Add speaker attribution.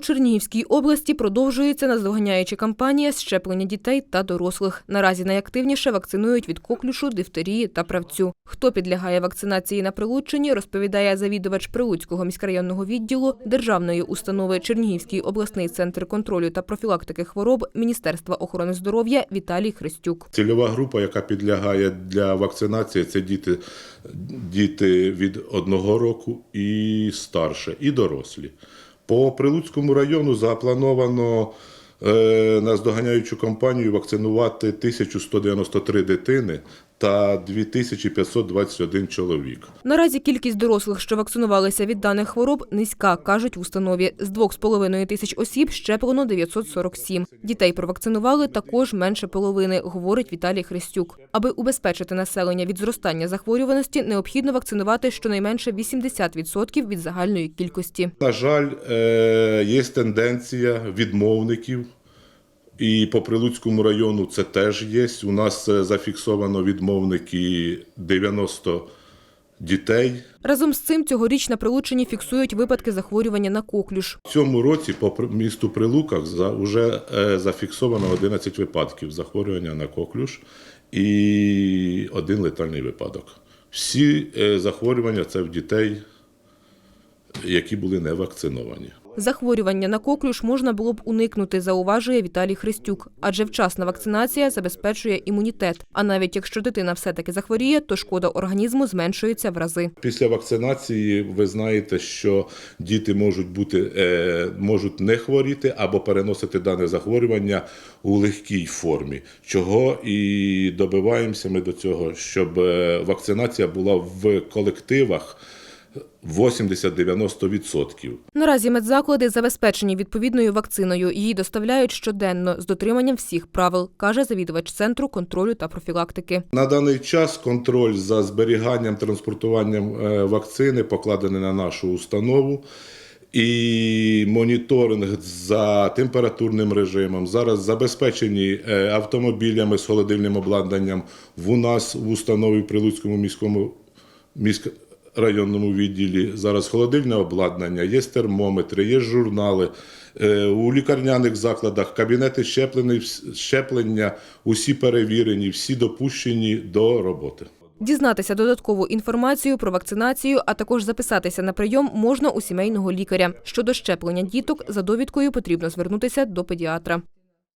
Speaker 1: Чернігівській області продовжується наздоганяюча кампанія щеплення дітей та дорослих. Наразі найактивніше вакцинують від коклюшу, дифтерії та правцю. Хто підлягає вакцинації на Прилуччині, розповідає завідувач Прилуцького міськрайонного відділу державної установи Чернігівський обласний центр контролю та профілактики хвороб Міністерства охорони здоров'я Віталій Христюк.
Speaker 2: Цільова група, яка підлягає для вакцинації, це діти, діти від одного року і старше, і дорослі. По Прилуцькому району заплановано е, на здоганяючу кампанію вакцинувати 1193 дитини та 2521 чоловік.
Speaker 1: Наразі кількість дорослих, що вакцинувалися від даних хвороб, низька, кажуть в установі. З 2,5 тисяч осіб щеплено 947. Дітей провакцинували також менше половини, говорить Віталій Христюк. Аби убезпечити населення від зростання захворюваності, необхідно вакцинувати щонайменше 80% від загальної кількості.
Speaker 2: На жаль, е, є тенденція відмовників. І по Прилуцькому району це теж є. У нас е, зафіксовано відмовники 90 дітей.
Speaker 1: Разом з цим цьогоріч на Прилуччині фіксують випадки захворювання на коклюш.
Speaker 2: В цьому році по місту Прилуках вже е, зафіксовано 11 випадків захворювання на коклюш і один летальний випадок. Всі е, захворювання це в дітей, які були не вакциновані.
Speaker 1: Захворювання на коклюш можна було б уникнути, зауважує Віталій Христюк. Адже вчасна вакцинація забезпечує імунітет. А навіть якщо дитина все-таки захворіє, то шкода організму зменшується в рази.
Speaker 2: Після вакцинації ви знаєте, що діти можуть бути е, можуть не хворіти або переносити дане захворювання у легкій формі. Чого і добиваємося ми до цього, щоб е, вакцинація була в колективах 80-90%.
Speaker 1: Наразі медзаклади забезпечені відповідною вакциною. Її доставляють щоденно з дотриманням всіх правил, каже завідувач центру контролю та профілактики.
Speaker 2: На даний час контроль за зберіганням, транспортуванням е, вакцини покладений на нашу установу. І моніторинг за температурним режимом зараз забезпечені е, автомобілями з холодильним обладнанням в у нас в установі в Прилуцькому міському міськрайонному відділі. Зараз холодильне обладнання, є термометри, є журнали. Е, У лікарняних закладах кабінети щеплення усі перевірені, всі допущені до роботи.
Speaker 1: Дізнатися додаткову інформацію про вакцинацію, а також записатися на прийом можна у сімейного лікаря. Щодо щеплення діток, за довідкою потрібно звернутися до педіатра.